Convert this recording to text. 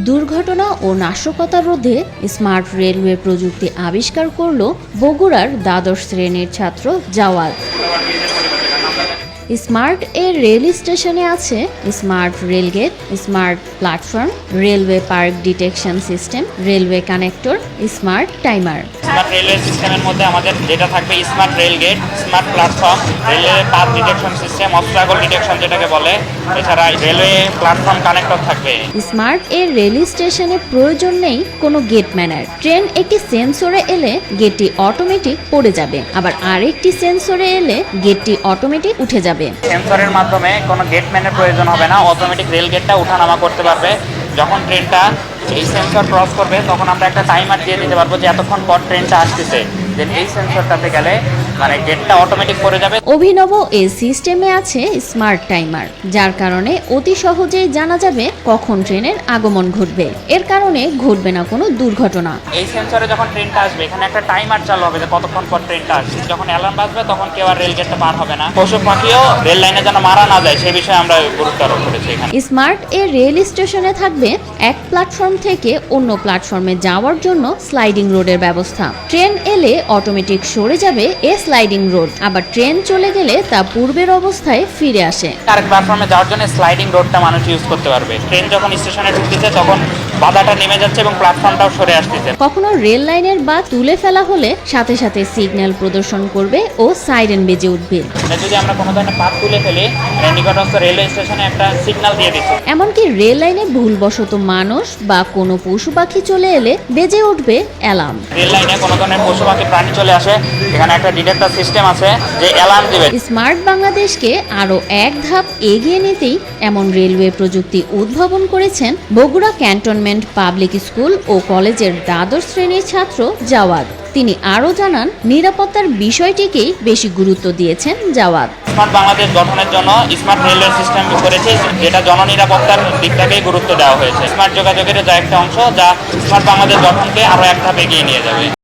দুর্ঘটনা ও নাশকতা রোধে স্মার্ট রেলওয়ে প্রযুক্তি আবিষ্কার করল বগুড়ার দ্বাদশ শ্রেণির ছাত্র জাওয়াদ স্মার্ট এর রেল স্টেশনে আছে smart rail gate smart platform railway park detection system railway connector smart timer. Smart railway সিস্টেমের মধ্যে আমাদের যেটা থাকবে smart rail gate smart platform railway path detection system obstacle detection যেটাকে বলে এছাড়া রেলওয়ে প্ল্যাটফর্ম কানেক্টর থাকবে। স্মার্ট এর রেল স্টেশনে প্রয়োজন নেই কোনো গেট ম্যানার। ট্রেন একটি সেন্সরে এলে গেটটি অটোমেটিক পড়ে যাবে। আবার আরেকটি সেন্সরে এলে গেটটি অটোমেটিক উঠে যাবে। সেন্সরের মাধ্যমে কোনো গেটম্যানের প্রয়োজন হবে না। অটোমেটিক রেল গেটটা ওঠানামা করতে পারবে। যখন ট্রেনটা এই সেন্সর ক্রস করবে, তখন আমরা একটা টাইমার দিয়ে দিতে পারব যে এতক্ষণ পর ট্রেনটা আসতেছে। দেন এই সেন্সরটাতে গেলে মানে গেটটা অটোমেটিক করে যাবে। অভিনব এই সিস্টেমে আছে স্মার্ট টাইমার যার কারণে অতি সহজেই জানা যাবে কখন ট্রেনের আগমন ঘটবে। এর কারণে ঘটবে না কোনো দুর্ঘটনা। এই সেন্সরে যখন ট্রেনটা আসবে এখানে একটা টাইমার চালু হবে যে কতক্ষণ পর ট্রেনটা আসছে। যখন অ্যালার্ম বাজবে তখন কেউ আর রেল গেটটা পার হবে না। পশু পাখিও রেল লাইনে যেন মারা না যায় বিষয়ে আমরা গুরুত্ব আরোপ করেছি এখানে। স্মার্ট রেল স্টেশনে থাকবে এক প্ল্যাটফর্ম থেকে অন্য প্ল্যাটফর্মে যাওয়ার জন্য স্লাইডিং রোডের ব্যবস্থা। ট্রেন এলে অটোমেটিক সরে যাবে এ স্লাইডিং রোড আবার ট্রেন চলে গেলে তা পূর্বের অবস্থায় ফিরে আসে। আরেক প্ল্যাটফর্মে যাওয়ার জন্য স্লাইডিং রোডটা মানুষ ইউজ করতে পারবে। ট্রেন যখন স্টেশনে ঢুকতেছে তখন বাধাটা নেমে যাচ্ছে এবং প্ল্যাটফর্মটাও সরে আসতেছে। কখনো রেল লাইনের বা তুলে ফেলা হলে সাথে সাথে সিগন্যাল প্রদর্শন করবে ও সাইরেন বেজে উঠবে। যদি আমরা কোনো ধরনের পাত তুলে ফেলি মানে নিকটস্থ রেলওয়ে স্টেশনে একটা সিগন্যাল দিয়ে দিচ্ছে। এমনকি রেল লাইনে ভুলবশত মানুষ বা কোনো পশু পাখি চলে এলে বেজে উঠবে অ্যালার্ম রেল লাইনে কোনো ধরনের পশু পাখি প্রাণী চলে আসে এখানে একটা ডিটেক্টর সিস্টেম আছে যে অ্যালার্ম দিবে। স্মার্ট বাংলাদেশকে আরও এক ধাপ এগিয়ে নিতেই এমন রেলওয়ে প্রযুক্তি উদ্ভাবন করেছেন বগুড়া ক্যান্টনমেন্ট পাবলিক স্কুল ও কলেজের দ্বাদশ শ্রেণির ছাত্র জাওয়াদ। তিনি আরও জানান, নিরাপত্তার বিষয়টিকেই বেশি গুরুত্ব দিয়েছেন জাওয়াদ। স্মার্ট বাংলাদেশ গঠনের জন্য স্মার্ট রেলওয়ে সিস্টেম করেছে, যেটা জননিরাপত্তার দিকটাকেই গুরুত্ব দেওয়া হয়েছে। স্মার্ট যোগাযোগের যা একটা অংশ, যা স্মার্ট বাংলাদেশ গঠনকে আরও এক ধাপ এগিয়ে নিয়ে যাবে।